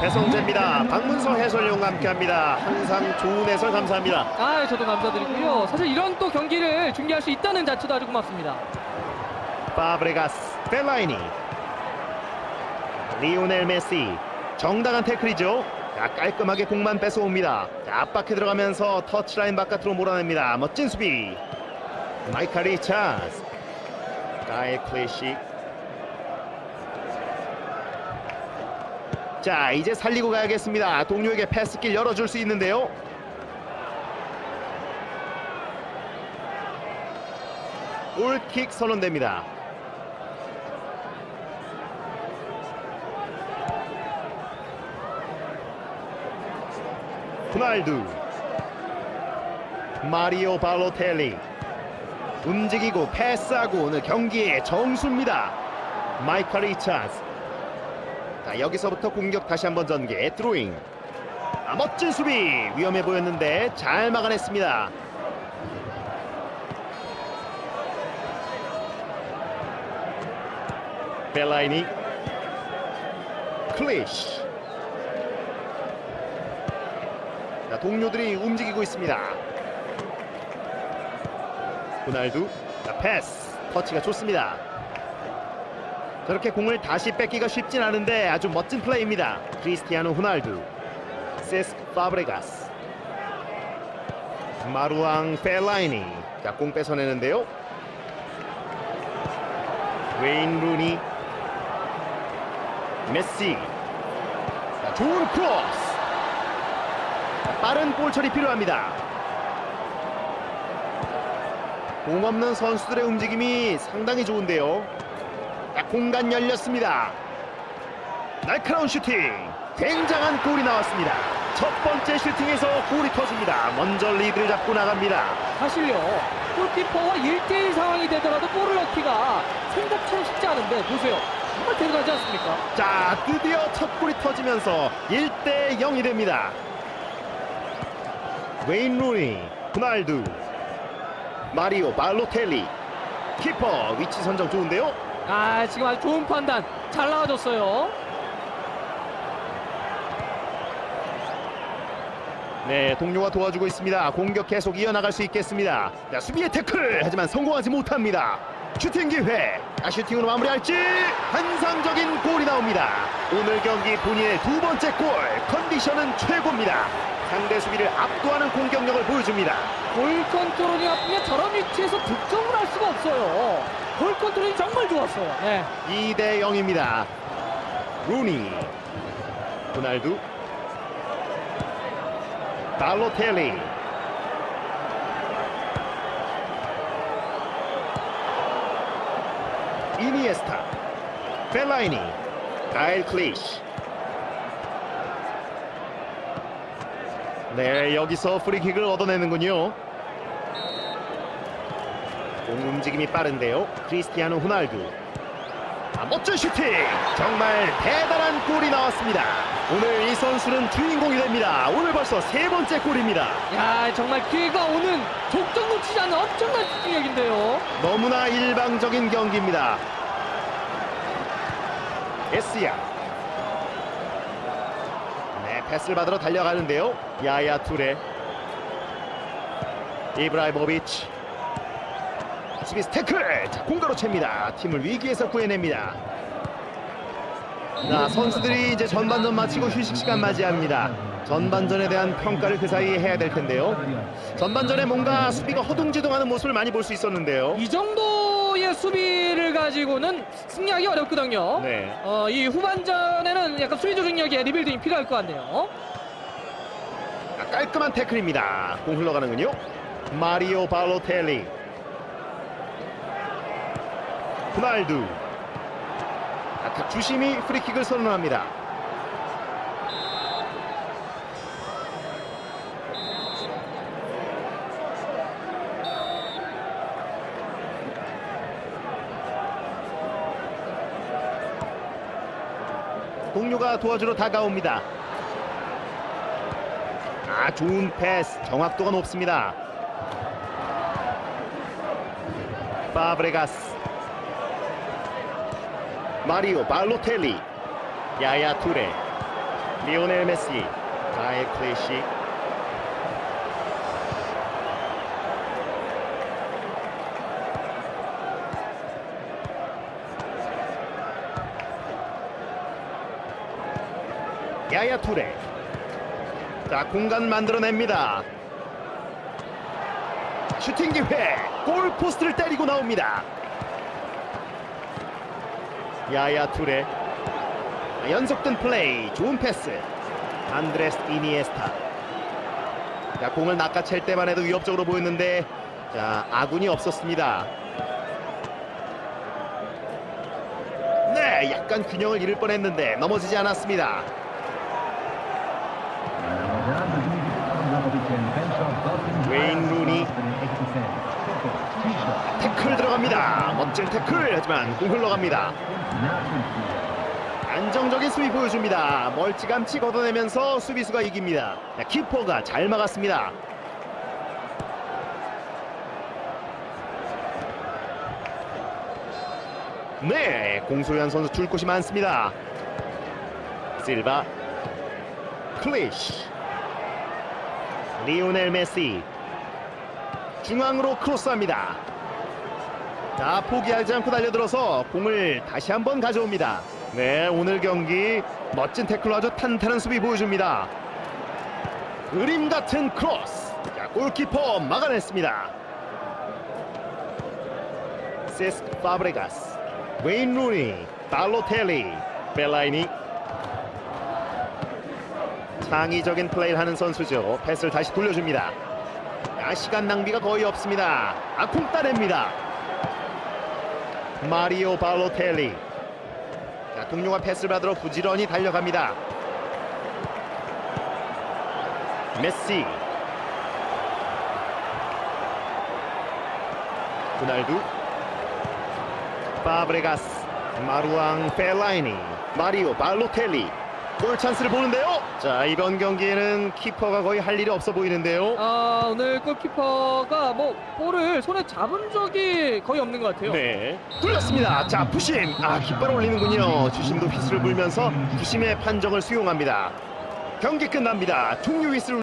배성재입니다. 박문서 해설위원과 함께합니다. 항상 좋은 해설 감사합니다. 아, 저도 감사드리고요. 사실 이런 또 경기를 중계할 수 있다는 자체도 아주 고맙습니다. 파브레가스, 벨라이니, 리오넬 메시, 정당한 태클이죠. 자, 깔끔하게 공만 뺏어옵니다. 자, 앞바퀴 들어가면서 터치라인 바깥으로 몰아냅니다. 멋진 수비. 마이카 리차스, 가일 클래식. 자, 이제 살리고 가야겠습니다. 동료에게 패스길 열어줄 수 있는데요. 골킥 선언됩니다. 호날두 마리오 발로텔리 움직이고 패스하고 오늘 경기의 정수입니다 마이카 리차스 자 여기서부터 공격 다시 한번 전개 드로잉. 아, 멋진 수비. 위험해 보였는데 잘 막아냈습니다. 벨라이니. 클리시 자, 동료들이 움직이고 있습니다. 호날두. 자, 패스. 터치가 좋습니다. 저렇게 공을 다시 뺏기가 쉽진 않은데 아주 멋진 플레이입니다. 크리스티아노 호날두 세스크 파브레가스 마루앙 펠라이니 자, 공 뺏어내는데요. 웨인 루니 메시 자, 좋은 크로스 빠른 볼 처리 필요합니다. 공 없는 선수들의 움직임이 상당히 좋은데요. 자, 공간 열렸습니다. 날카로운 슈팅. 굉장한 골이 나왔습니다. 첫 번째 슈팅에서 골이 터집니다. 먼저 리드를 잡고 나갑니다. 사실요, 골키퍼와 1대1 상황이 되더라도 골을 넣기가 생각처럼 쉽지 않은데, 보세요. 정말 대단하지 않습니까? 자, 드디어 첫 골이 터지면서 1대 0이 됩니다. 웨인 루니, 호날두, 마리오 발로텔리, 키퍼 위치 선정 좋은데요? 아, 지금 아주 좋은 판단. 잘 나와줬어요. 네, 동료가 도와주고 있습니다. 공격 계속 이어나갈 수 있겠습니다. 자, 수비의 태클! 하지만 성공하지 못합니다. 슈팅 기회! 아, 슈팅으로 마무리할지? 환상적인 골이 나옵니다. 오늘 경기 본인의 두 번째 골! 컨디션은 최고입니다. 상대 수비를 압도하는 공격력을 보여줍니다. 골 컨트롤이 나쁘면 저런 위치에서 득점을 할 수가 없어요. 골 컨트롤이 정말 좋았어요. 네. 2대 0입니다. 루니, 호날두, 발로텔리, 이니에스타, 벨라이니, 가일 클리시. 네, 여기서 프리킥을 얻어내는군요. 공 움직임이 빠른데요. 크리스티아노 호날두. 아, 멋진 슈팅! 정말 대단한 골이 나왔습니다. 오늘 이 선수는 주인공이 됩니다. 오늘 벌써 세 번째 골입니다. 야, 정말 기회가 오는 족적 놓치지 않는 엄청난 집중력인데요. 너무나 일방적인 경기입니다. 에스야. 네, 패스를 받으러 달려가는데요. 야야 투레. 이브라이모비치. 수비스 태클! 자, 공가로 챕니다. 팀을 위기에서 구해냅니다. 자, 선수들이 이제 전반전 마치고 휴식 시간 맞이합니다. 전반전에 대한 평가를 그 사이에 해야 될 텐데요. 전반전에 뭔가 수비가 허둥지둥하는 모습을 많이 볼 수 있었는데요. 이 정도의 수비를 가지고는 승리하기 어렵거든요. 네. 어, 이 후반전에는 약간 수비 조직력의 리빌딩이 필요할 것 같네요. 아, 깔끔한 태클입니다. 공 흘러가는군요. 마리오 발로텔리. 호날두. 아까 주심이 프리킥을 선언합니다. 동료가 도와주러 다가옵니다. 아 좋은 패스 정확도가 높습니다 파브레가스 마리오 발로텔리 야야 투레 리오넬 메시 자의 클래식. 야야 투레 자 공간 만들어냅니다. 슈팅 기회 골 포스트를 때리고 나옵니다 야야 투레. 연속된 플레이 좋은 패스. 안드레스 이니에스타. 자 공을 낚아챌 때만 해도 위협적으로 보였는데 자 아군이 없었습니다. 네 약간 균형을 잃을 뻔했는데 넘어지지 않았습니다 웨인 루니 들어갑니다 멋진 태클. 하지만 공 흘러갑니다. 안정적인 수비 보여줍니다. 멀찌감치 걷어내면서 수비수가 이깁니다. 자, 키퍼가 잘 막았습니다. 네 공소현 선수 줄 곳이 많습니다. 실바 클리시 리오넬 메시. 중앙으로 크로스합니다 자 포기하지 않고 달려들어서 공을 다시 한번 가져옵니다. 네 오늘 경기 멋진 태클로 아주 탄탄한 수비 보여줍니다. 그림 같은 크로스. 자 골키퍼 막아냈습니다. 세스크 파브레가스 웨인 루니 발로텔리 벨라이니. 창의적인 플레이를 하는 선수죠. 패스를 다시 돌려줍니다. 아, 시간 낭비가 거의 없습니다. 아쿵 따냅니다 마리오 발로텔리. 자, 동료가 패스를 받으러 부지런히 달려갑니다. 메시. 호날두. 파브레가스. 마루앙 펠라이니. 마리오 발로텔리. 골 찬스를 보는데요 자 이번 경기에는 키퍼가 거의 할 일이 없어 보이는데요. 아, 오늘 골키퍼가 뭐 볼을 손에 잡은 적이 거의 없는 것 같아요. 네. 뚫렸습니다. 자 부심 아 깃발 올리는군요. 주심도 휘슬을 불면서 부심의 판정을 수용합니다. 경기 끝납니다. 종료 휘슬